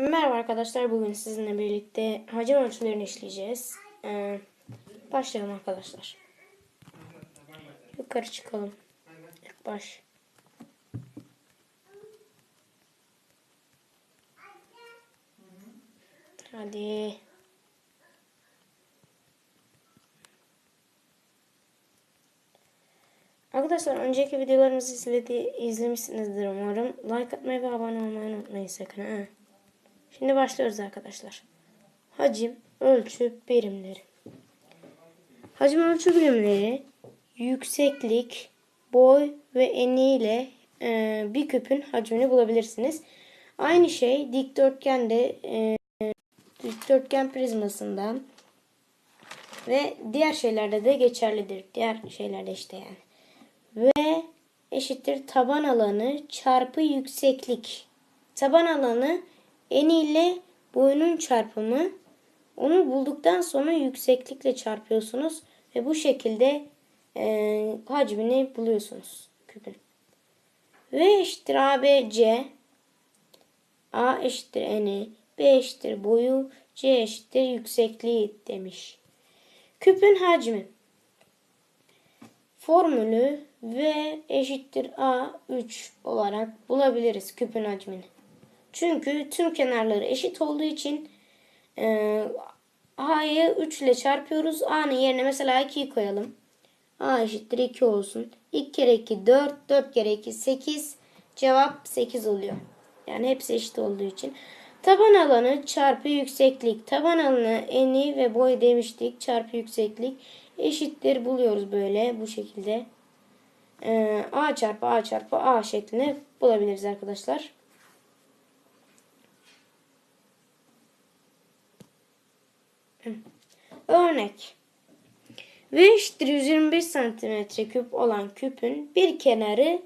Merhaba arkadaşlar. Bugün sizinle birlikte hacim ölçülerini işleyeceğiz. Ee, başlayalım arkadaşlar. Yukarı çıkalım. İlk baş. Hadi. Arkadaşlar önceki videolarımızı izledi, izlemişsinizdir umarım. Like atmayı ve abone olmayı unutmayın sakın. Ha. Şimdi başlıyoruz arkadaşlar. Hacim, ölçü, birimleri. Hacim ölçü birimleri yükseklik, boy ve eniyle e, bir küpün hacmini bulabilirsiniz. Aynı şey dikdörtgende e, dikdörtgen prizmasından ve diğer şeylerde de geçerlidir. Diğer şeylerde işte yani. Ve eşittir taban alanı çarpı yükseklik. Taban alanı eniyle boyunun çarpımı. Onu bulduktan sonra yükseklikle çarpıyorsunuz ve bu şekilde e, hacmini buluyorsunuz küpün. V eşittir ABC, A eşittir eni, B eşittir boyu, C eşittir yüksekliği demiş. Küpün hacmi. Formülü V eşittir A3 olarak bulabiliriz küpün hacmini. Çünkü tüm kenarları eşit olduğu için e, A'yı 3 ile çarpıyoruz. A'nın yerine mesela 2'yi koyalım. A eşittir 2 olsun. 2 kere 2 4. 4 kere 2 8. Cevap 8 oluyor. Yani hepsi eşit olduğu için. Taban alanı çarpı yükseklik. Taban alanı eni ve boy demiştik. Çarpı yükseklik eşittir buluyoruz böyle bu şekilde. Ee, A çarpı A çarpı A şeklinde bulabiliriz arkadaşlar. Örnek. V eşittir 125 santimetre küp olan küpün bir kenarı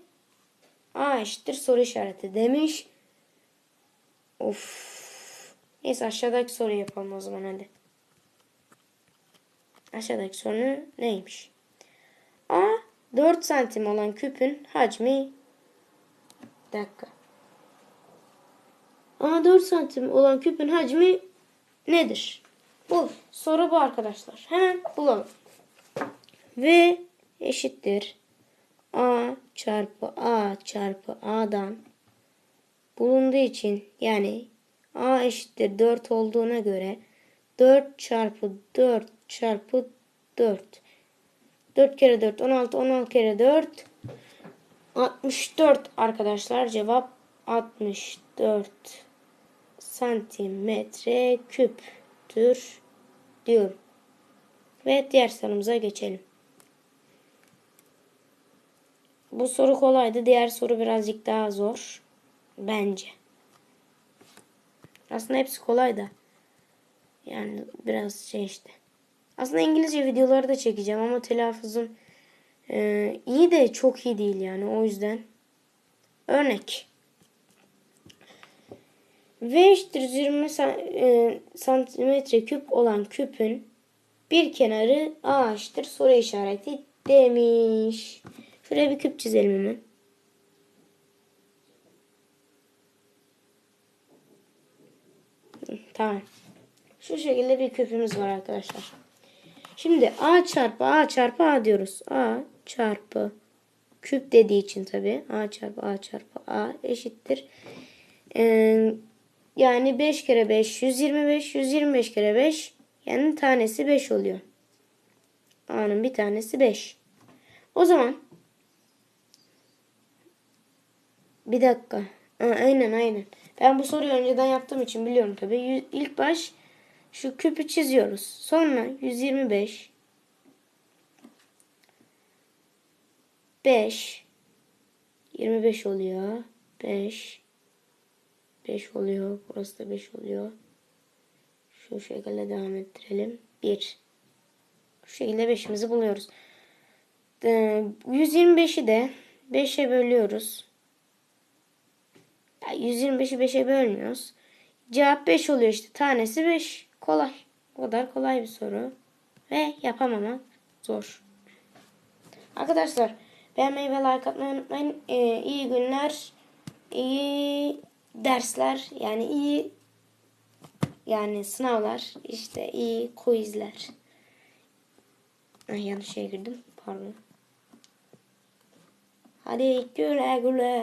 A eşittir soru işareti demiş. Of. Neyse aşağıdaki soruyu yapalım o zaman hadi. Aşağıdaki soru neymiş? A 4 santim olan küpün hacmi bir dakika. A 4 santim olan küpün hacmi nedir? Bu soru bu arkadaşlar. Hemen bulalım. V eşittir A çarpı A çarpı A'dan bulunduğu için yani A eşittir 4 olduğuna göre 4 çarpı 4 çarpı 4 4 kere 4 16 16 kere 4 64 arkadaşlar cevap 64 santimetre küptür diyorum. Ve diğer sorumuza geçelim. Bu soru kolaydı. Diğer soru birazcık daha zor. Bence. Aslında hepsi kolay da. Yani biraz şey işte. Aslında İngilizce videoları da çekeceğim ama telaffuzum e, iyi de çok iyi değil yani o yüzden. Örnek. V eşittir 20 e, santimetre küp olan küpün bir kenarı A eşittir soru işareti demiş. Şuraya bir küp çizelim hemen. Tamam. Şu şekilde bir küpümüz var arkadaşlar. Şimdi A çarpı A çarpı A diyoruz. A çarpı küp dediği için tabi A çarpı A çarpı A eşittir. Ee, yani 5 kere 5 125 125 kere 5 yani tanesi 5 oluyor. A'nın bir tanesi 5. O zaman bir dakika. Ha, aynen aynen. Ben bu soruyu önceden yaptığım için biliyorum tabi. İlk baş şu küpü çiziyoruz. Sonra 125 5 25 oluyor. 5 5 oluyor. Burası da 5 oluyor. Şu şekilde devam ettirelim. 1 Şu şekilde 5'imizi buluyoruz. 125'i de 5'e bölüyoruz. 125'i 5'e bölmüyoruz. Cevap 5 oluyor işte. Tanesi 5. Kolay. O kadar kolay bir soru. Ve yapamamak zor. Arkadaşlar beğenmeyi ve like atmayı unutmayın. Ee, iyi günler. iyi dersler. Yani iyi Yani sınavlar işte iyi quizler. Ay yanlış şeye girdim. Pardon. Hadi güle güle.